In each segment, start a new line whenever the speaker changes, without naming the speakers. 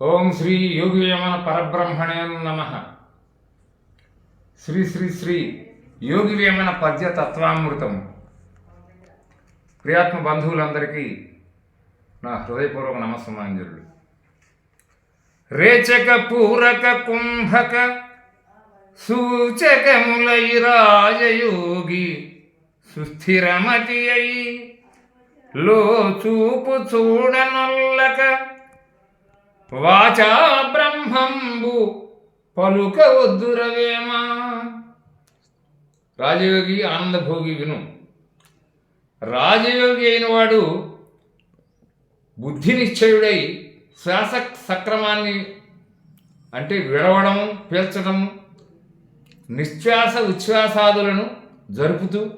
ఓం శ్రీ యోగి వేమన పరబ్రహ్మణే నమ. శ్రీ శ్రీ శ్రీ యోగి వేమన పద్య తత్వామృతం. ప్రియాత్మ బంధువులందరికీ నా హృదయపూర్వక నమస్సమాంజలు. రేచక పూరక కుంభక సూచకములై రాజయోగి సుస్థిరమతి అయి లో చూపు చూడనొల్లక వాచా బ్రహ్మంబు. పలుక వద్దురవేమా? రాజయోగి ఆనందభోగి విను. రాజయోగి అయిన వాడు బుద్ధి నిశ్చయుడై శ్వాస సక్రమాన్ని అంటే విడవడం పీల్చడం నిశ్వాస ఉచ్ఛ్వాసాదులను జరుపుతూ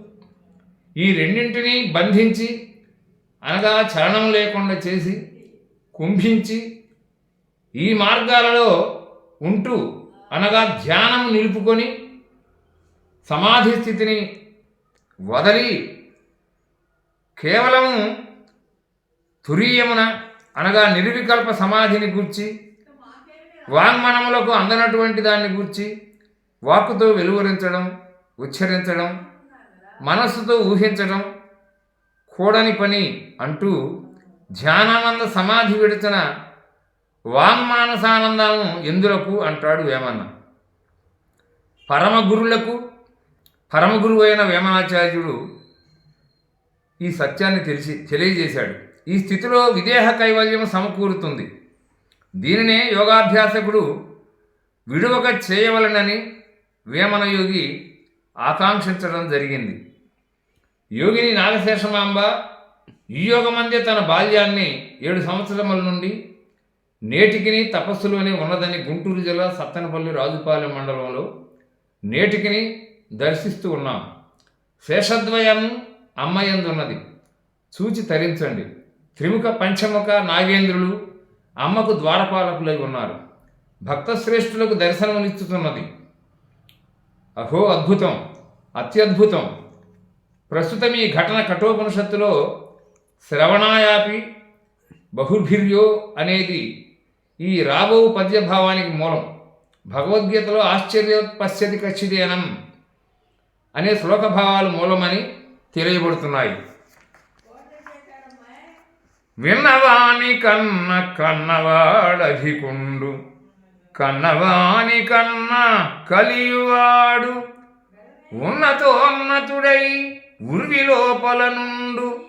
ఈ రెండింటినీ బంధించి అనగా చలనం లేకుండా చేసి కుంభించి ఈ మార్గాలలో ఉంటూ అనగా ధ్యానం నిలుపుకొని సమాధి స్థితిని వదలి కేవలము తురీయమున అనగా నిర్వికల్ప సమాధిని గూర్చి వాంగ్మనములకు అందనటువంటి దాన్ని గూర్చి వాక్కుతో వెలువరించడం ఉచ్చరించడం మనస్సుతో ఊహించడం కూడని పని అంటూ ధ్యానానంద సమాధి విడిచిన వాంగ్మానసానందము ఎందులకు అంటాడు వేమన్న. పరమగురులకు పరమగురువు అయిన వేమనాచార్యుడు ఈ సత్యాన్ని తెలిసి తెలియజేశాడు. ఈ స్థితిలో విదేహ కైవల్యం సమకూరుతుంది. దీనినే యోగాభ్యాసకుడు విడువక చేయవలనని వేమన యోగి ఆకాంక్షించడం జరిగింది. యోగిని నాగశేషమాంబ ఈ యోగమందే తన బాల్యాన్ని ఏడు సంవత్సరముల నుండి నేటికిని తపస్సులోనే ఉన్నదని గుంటూరు జిల్లా సత్తెనపల్లి రాజుపాలెం మండలంలో నేటికిని దర్శిస్తూ ఉన్నాం. శేషద్వయం అమ్మయందున్నది. చూచి తరించండి. త్రిముఖ పంచముఖ నాగేంద్రులు అమ్మకు ద్వారపాలకులై ఉన్నారు. భక్తశ్రేష్ఠులకు దర్శనమునిచ్చుతున్నది. అహో అద్భుతం! అత్యద్భుతం! ప్రస్తుతం ఈ ఘటన కఠోపనిషత్తులో శ్రవణాయాపి బహుభిర్యో అనేది ఈ రాబో పద్యభావానికి మూలం. భగవద్గీతలో ఆశ్చర్య పశ్యతి కచ్చిదేనం అనే శ్లోక భావాలు మూలమని తెలియబడుతున్నాయి. విన్నవాని కన్న కన్నవాడధికుండు కన్నవాని కన్న కలియువాడు. ఉన్నతోన్నతుడై ఉర్వి లోపల నుండు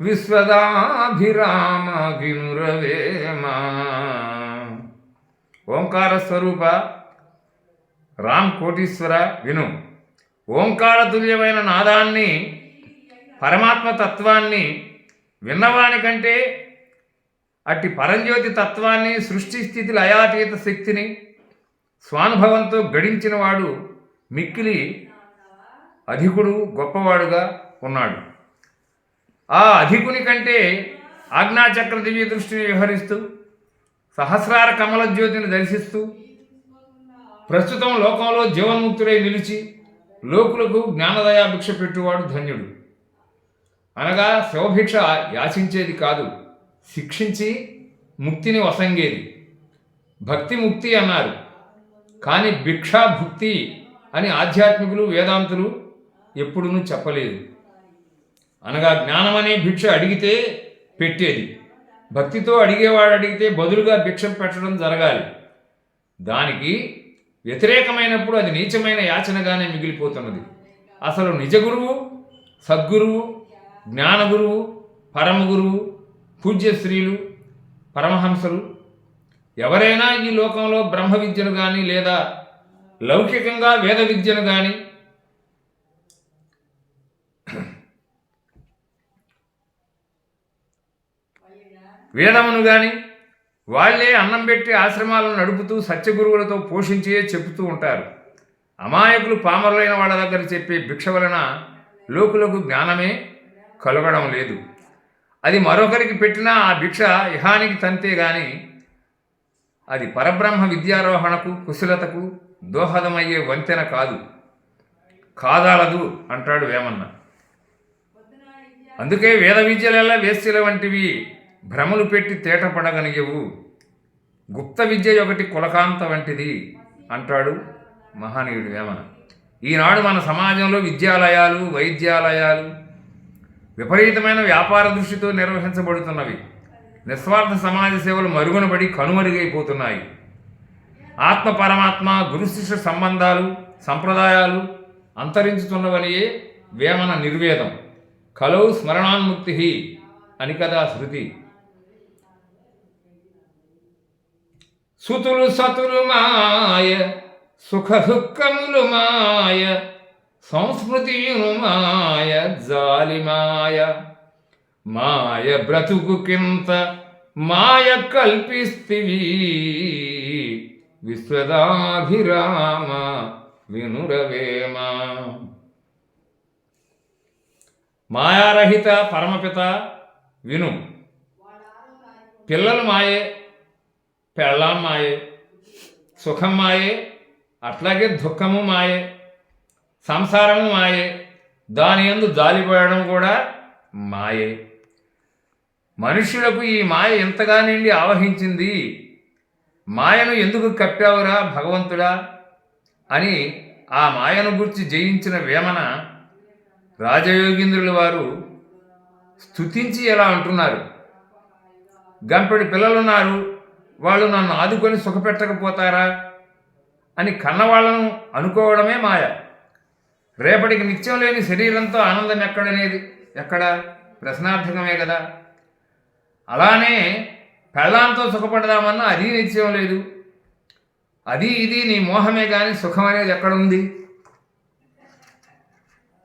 విశ్వదాభిరామ వినురవేమా ఓంకార స్వరూప రామ్ కోటీశ్వర విను. ఓంకార తుల్యమైన నాదాన్ని పరమాత్మ తత్వాన్ని విన్నవాని కంటే అట్టి పరంజ్యోతి తత్వాన్ని సృష్టి స్థితి లయాతీత శక్తిని స్వానుభవంతో గడించిన వాడు మిక్కిలి అధికుడు గొప్పవాడుగా ఉన్నాడు. ఆ అధికుని కంటే ఆజ్ఞాచక్ర దివ్య దృష్టిని వ్యవహరిస్తూ సహస్రార కమల జ్యోతిని దర్శిస్తూ ప్రస్తుతం లోకంలో జీవన్ముక్తుడై నిలిచి లోకులకు జ్ఞానదయా భిక్ష పెట్టువాడు ధన్యుడు. అనగా శివభిక్ష యాచించేది కాదు శిక్షించి ముక్తిని వసంగేది. భక్తి ముక్తి అన్నారు కానీ భిక్షా భుక్తి అని ఆధ్యాత్మికులు వేదాంతులు ఎప్పుడూ చెప్పలేదు. అనగా జ్ఞానమనే భిక్ష అడిగితే పెట్టేది. భక్తితో అడిగేవాడు అడిగితే బదులుగా భిక్ష పెట్టడం జరగాలి. దానికి వ్యతిరేకమైనప్పుడు అది నీచమైన యాచనగానే మిగిలిపోతున్నది. అసలు నిజ గురువు సద్గురువు జ్ఞానగురువు పరమగురువు పూజ్య స్త్రీలు పరమహంసలు ఎవరైనా ఈ లోకంలో బ్రహ్మ విద్యను కానీ లేదా లౌకికంగా వేద విద్యను కానీ వేదమును కానీ వాళ్ళే అన్నం పెట్టి ఆశ్రమాలను నడుపుతూ సత్యగురువులతో పోషించే చెబుతూ ఉంటారు. అమాయకులు పామరులైన వాళ్ళ దగ్గర చెప్పే భిక్ష వలన లోకులకు జ్ఞానమే కలగడం లేదు. అది మరొకరికి పెట్టినా ఆ భిక్ష ఇహానికి తంతే గాని అది పరబ్రహ్మ విద్యారోహణకు కుశలతకు దోహదమయ్యే వంతెన కాదు. కాదాలదు అంటాడు వేమన్న. అందుకే వేద విద్యలెల్లా వేస్యల వంటివి భ్రమలు పెట్టి తేటపడగనియవు గుప్త విద్య ఒకటి కులకాంత వంటిది అంటాడు మహనీయుడు వేమన. ఈనాడు మన సమాజంలో విద్యాలయాలు వైద్యాలయాలు విపరీతమైన వ్యాపార దృష్టితో నిర్వహించబడుతున్నవి. నిస్వార్థ సమాజ సేవలు మరుగునబడి కనుమరుగైపోతున్నాయి. ఆత్మ పరమాత్మ గురుశిష్య సంబంధాలు సంప్రదాయాలు అంతరించుతున్నవనియే వేమన నిర్వేదం. కలౌ స్మరణాన్ముక్తి అని కదా శృతి. సుతులు సతులు మాయ సుఖ దుఃఖములు మాయ సంస్కృతియును మాయ జాలి మాయ. మాయ బ్రతుకు కింత మాయ కల్పిస్తివి. విశ్వదాభిరామ వినురవేమా. మాయారహిత పరమపిత విను. పిల్లలు మాయే. పెళ్ళాం మాయే సుఖం మాయే అట్లాగే దుఃఖము మాయే సంసారము మాయే దాని యందు జాలిపోయడం కూడా మాయే. మనుషులకు ఈ మాయ ఎంతగా నిండి ఆవహించింది? మాయను ఎందుకు కప్పావురా భగవంతుడా? అని ఆ మాయను గురించి జయించిన వేమన రాజయోగీంద్రుల వారు స్తుతించి ఎలా అంటున్నారు? గంపెడి పిల్లలున్నారు వాళ్ళు నన్ను ఆదుకొని సుఖపెట్టకపోతారా అని కన్నవాళ్ళను అనుకోవడమే మాయ. రేపటికి నిత్యం లేని శరీరంతో ఆనందం ఎక్కడనేది? ఎక్కడ? ప్రశ్నార్థకమే కదా. అలానే పెళ్ళాంతో సుఖపడదామన్నా అది నిత్యం లేదు. అది ఇది నీ మోహమే కానీ సుఖం అనేది ఎక్కడ ఉంది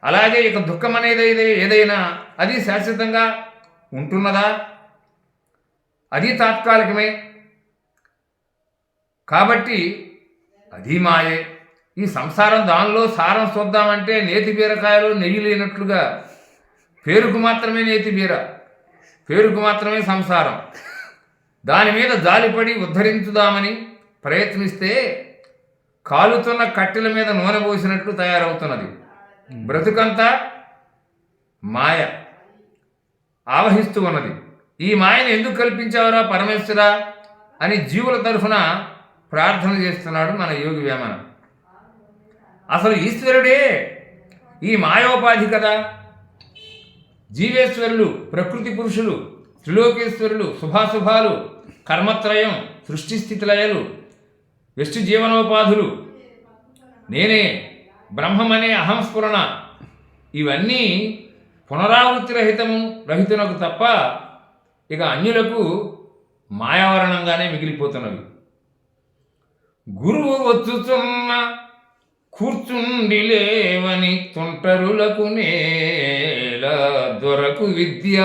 అలాగే ఇక దుఃఖం అనేది ఏదైనా అది శాశ్వతంగా ఉంటున్నదా? అది తాత్కాలికమే. కాబట్టి అది మాయే. ఈ సంసారం దానిలో సారం చూద్దామంటే నేతి బీరకాయలు నెయ్యి లేనట్లుగా పేరుకు మాత్రమే నేతి బీర పేరుకు మాత్రమే సంసారం. దాని మీద జాలిపడి ఉద్ధరించుదామని ప్రయత్నిస్తే కాలుతున్న కట్టెల మీద నూనె పోసినట్లు తయారవుతున్నది. బ్రతుకంతా మాయ ఆవహిస్తూ ఉన్నది. ఈ మాయను ఎందుకు కల్పించావురా పరమేశ్వరా అని జీవుల తరఫున ప్రార్థన చేస్తున్నాడు మన యోగి వేమన. అసలు ఈశ్వరుడే ఈ మాయోపాధి కదా. జీవేశ్వరులు ప్రకృతి పురుషులు త్రిలోకేశ్వరులు శుభాశుభాలు కర్మత్రయం సృష్టి స్థితిలయలు వ్యష్టి జీవనోపాధులు నేనే బ్రహ్మమనే అహంస్ఫురణ ఇవన్నీ పునరావృత్తి రహితము రహితునకు తప్ప ఇక అన్యులకు మాయావరణంగానే మిగిలిపోతున్నవి. గురువు వచ్చుచున్న కూర్చుండి లేవని తొంటరులకు నేల దొరకు విద్య.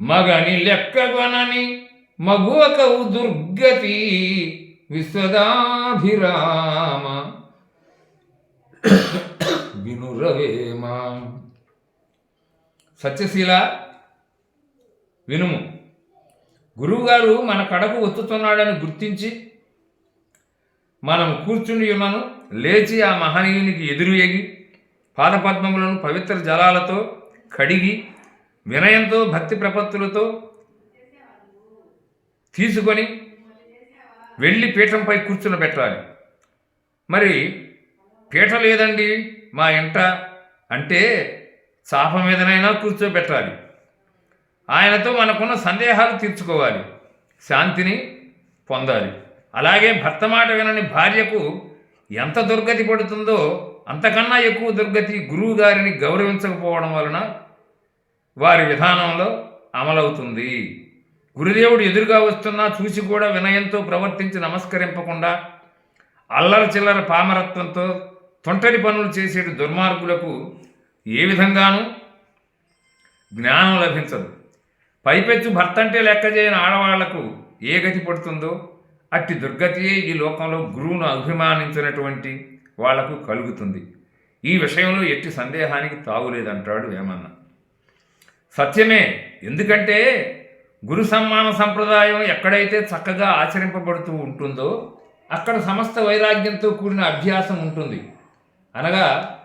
మగని లెక్కగొనని మగువకవు దుర్గతి విశ్వదాభిరామ. వినురవేమా. సత్యశీల వినుము. గురువుగారు మన కడకు ఒత్తుతున్నాడని గుర్తించి మనం కూర్చుని ఉన్నను లేచి ఆ మహనీయునికి ఎదురు ఎగి పాదపద్మములను పవిత్ర జలాలతో కడిగి వినయంతో భక్తి ప్రపత్తులతో తీసుకొని వెళ్ళి పీఠంపై కూర్చుని పెట్టాలి. మరి పీఠ లేదండి మా ఇంట అంటే చాప మీదనైనా కూర్చోబెట్టాలి. ఆయనతో మనకున్న సందేహాలు తీర్చుకోవాలి. శాంతిని పొందాలి. అలాగే భర్త మాట వినని భార్యకు ఎంత దుర్గతి పడుతుందో అంతకన్నా ఎక్కువ దుర్గతి గురువు గారిని గౌరవించకపోవడం వలన వారి విధానంలో అమలవుతుంది. గురుదేవుడు ఎదురుగా వస్తున్నా చూసి కూడా వినయంతో ప్రవర్తించి నమస్కరింపకుండా అల్లర చిల్లర పామరత్వంతో తొంటరి పనులు చేసేటి దుర్మార్గులకు ఏ విధంగానూ జ్ఞానం లభించదు. పైపెచ్చు భర్త అంటే లెక్క చేయని ఆడవాళ్ళకు ఏ గతి పడుతుందో అట్టి దుర్గతియే ఈ లోకంలో గురువును అభిమానించినటువంటి వాళ్ళకు కలుగుతుంది. ఈ విషయంలో ఎట్టి సందేహానికి తావులేదంటాడు వేమన్న. సత్యమే ఎందుకంటే గురు సమ్మాన సంప్రదాయం ఎక్కడైతే చక్కగా ఆచరింపబడుతూ ఉంటుందో అక్కడ సమస్త వైరాగ్యంతో కూడిన అభ్యాసం ఉంటుంది. అనగా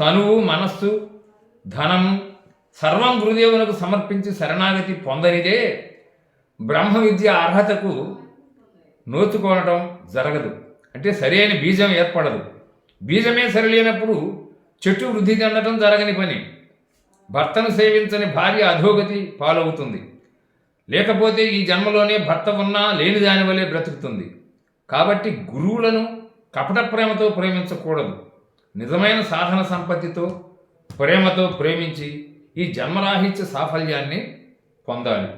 తనువు మనస్సు ధనము సర్వం గురుదేవులకు సమర్పించి శరణాగతి పొందనిదే బ్రహ్మ విద్య అర్హతకు నోచుకోవడం జరగదు. అంటే సరైన బీజం ఏర్పడదు. బీజమే సరిలేనప్పుడు చెట్టు వృద్ధి చెందటం జరగని పని. భర్తను సేవించని భార్య అధోగతి పాలవుతుంది. లేకపోతే ఈ జన్మలోనే భర్త ఉన్నా లేని దాని వలె బ్రతుకుతుంది. కాబట్టి గురువులను కపట ప్రేమతో ప్రేమించకూడదు. నిజమైన సాధన సంపత్తితో ప్రేమతో ప్రేమించి ఈ జన్మరాహిత్య సాఫల్యాన్ని పొందాలి.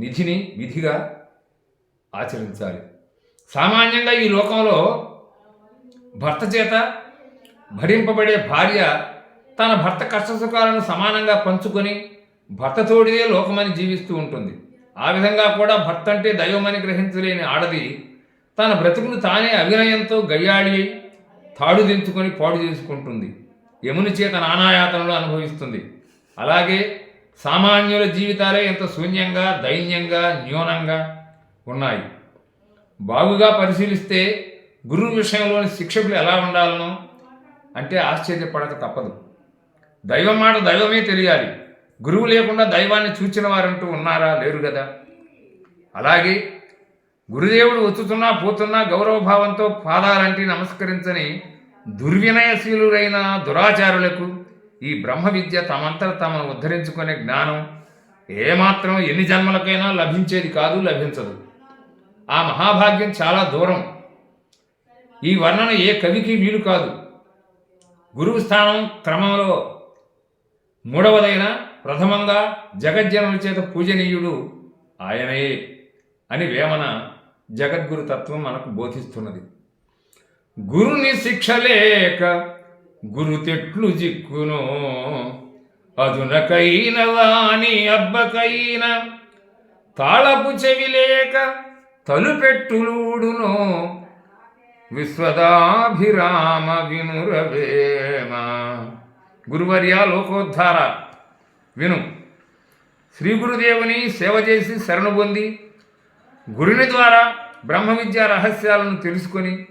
నిధిని విధిగా ఆచరించాలి. సామాన్యంగా ఈ లోకంలో భర్త చేత భరింపబడే భార్య తన భర్త కష్టసుఖాలను సమానంగా పంచుకొని భర్తతోడిదే లోకమని జీవిస్తూ ఉంటుంది. ఆ విధంగా కూడా భర్త అంటే దైవమని గ్రహించలేని ఆడది తన బ్రతుకును తానే అభినయంతో గయ్యాడి తాడు దించుకొని పాడు చేసుకుంటుంది. యముని చేత నానాయాతనలు అనుభవిస్తుంది. అలాగే సామాన్యుల జీవితాలే ఎంత శూన్యంగా దైన్యంగా న్యూనంగా ఉన్నాయి. బాగుగా పరిశీలిస్తే గురువు విషయంలోని శిక్షకులు ఎలా ఉండాలనో అంటే ఆశ్చర్యపడక తప్పదు. దైవం మాట దైవమే తెలియాలి. గురువు లేకుండా దైవాన్ని చూచిన వారంటూ ఉన్నారా? లేరు కదా అలాగే గురుదేవుడు వచ్చుతున్నా పోతున్నా గౌరవభావంతో పాదాలంటి నమస్కరించని దుర్వినయశీలురైన దురాచారులకు ఈ బ్రహ్మ విద్య తమంతట తమను ఉద్ధరించుకునే జ్ఞానం ఏమాత్రం ఎన్ని జన్మలకైనా లభించేది కాదు లభించదు. ఆ మహాభాగ్యం చాలా దూరం. ఈ వర్ణన ఏ కవికి వీలు కాదు. గురువు స్థానం క్రమంలో మూడవదైన ప్రథమంగా జగజ్జనుల చేత పూజనీయుడు ఆయనే అని వేమన జగద్గురు తత్వం మనకు బోధిస్తున్నది. గురుని శిక్ష లేక గురు తెట్లు జిక్కును. అదునకైన వాణి అబ్బకైన తాళపు చెవి లేక తలుపెట్టులూడును. విశ్వదాభిరామ వినురవేమ గురువర్య లోకోద్ధార. విను. శ్రీ గురుదేవుని సేవ చేసి శరణు పొంది గురుని ద్వారా బ్రహ్మ విద్యా రహస్యాలను తెలుసుకొని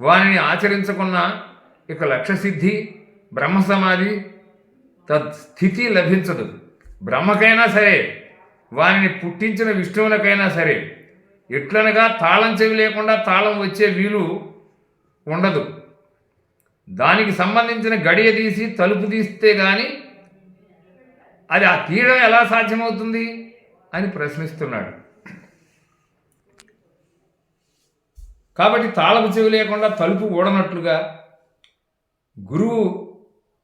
వానిని ఆచరించకున్న ఇక లక్ష్యసిద్ధి బ్రహ్మ సమాధి తత్స్థితి లభించదు. బ్రహ్మకైనా సరే వానిని పుట్టించిన విష్ణువులకైనా సరే ఎట్లనగా తాళం చెవి లేకుండా తాళం వచ్చే వీలు ఉండదు. దానికి సంబంధించిన గడియ తీసి తలుపు తీస్తే కానీ అది ఆ తీయడం ఎలా సాధ్యమవుతుంది అని ప్రశ్నిస్తున్నాడు. కాబట్టి తాళపు చెవి లేకుండా తలుపు ఊడనట్లుగా గురువు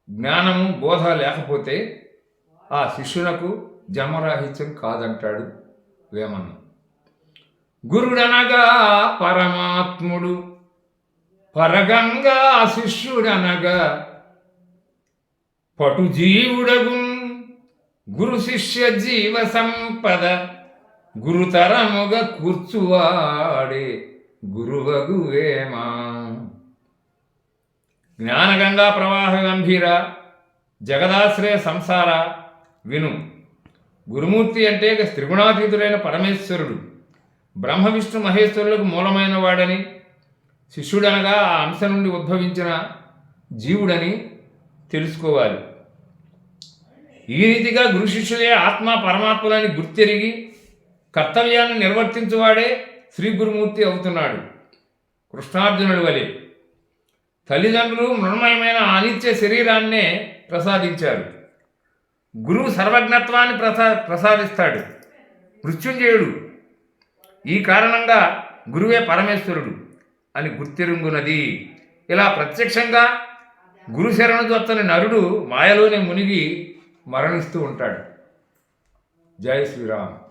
జ్ఞానము బోధ లేకపోతే ఆ శిష్యునకు జన్మరాహిత్యం కాదంటాడు వేమన్న. గురుడనగా పరమాత్ముడు పరగంగా శిష్యుడనగా పటు జీవుడగు గురు శిష్య జీవ సంపద గురుతరముగా కూర్చువాడే గురువగువేమా జ్ఞానగంగా ప్రవాహ గంభీర జగదాశ్రయ సంసార విను. గురుమూర్తి అంటే ఇక త్రిగుణాతీతుడైన పరమేశ్వరుడు. బ్రహ్మ విష్ణు మహేశ్వరులకు మూలమైన వాడని శిష్యుడనగా ఆ అంశ నుండి ఉద్భవించిన జీవుడని తెలుసుకోవాలి. ఈ రీతిగా గురు శిష్యులే ఆత్మ పరమాత్మలని గుర్తెరిగి కర్తవ్యాన్ని నిర్వర్తించువాడే శ్రీ గురుమూర్తి అవుతున్నాడు కృష్ణార్జునుడు వలె. తల్లిదండ్రులు మృణమయమైన అనిత్య శరీరాన్నే ప్రసాదించారు. గురువు సర్వజ్ఞత్వాన్ని ప్రసా ప్రసాదిస్తాడు. మృత్యుంజయుడు ఈ కారణంగా గురువే పరమేశ్వరుడు అని గుర్తిరుంగునది. ఇలా ప్రత్యక్షంగా గురు శరణు నరుడు మాయలోనే మునిగి మరణిస్తూ ఉంటాడు. జై శ్రీరామ్.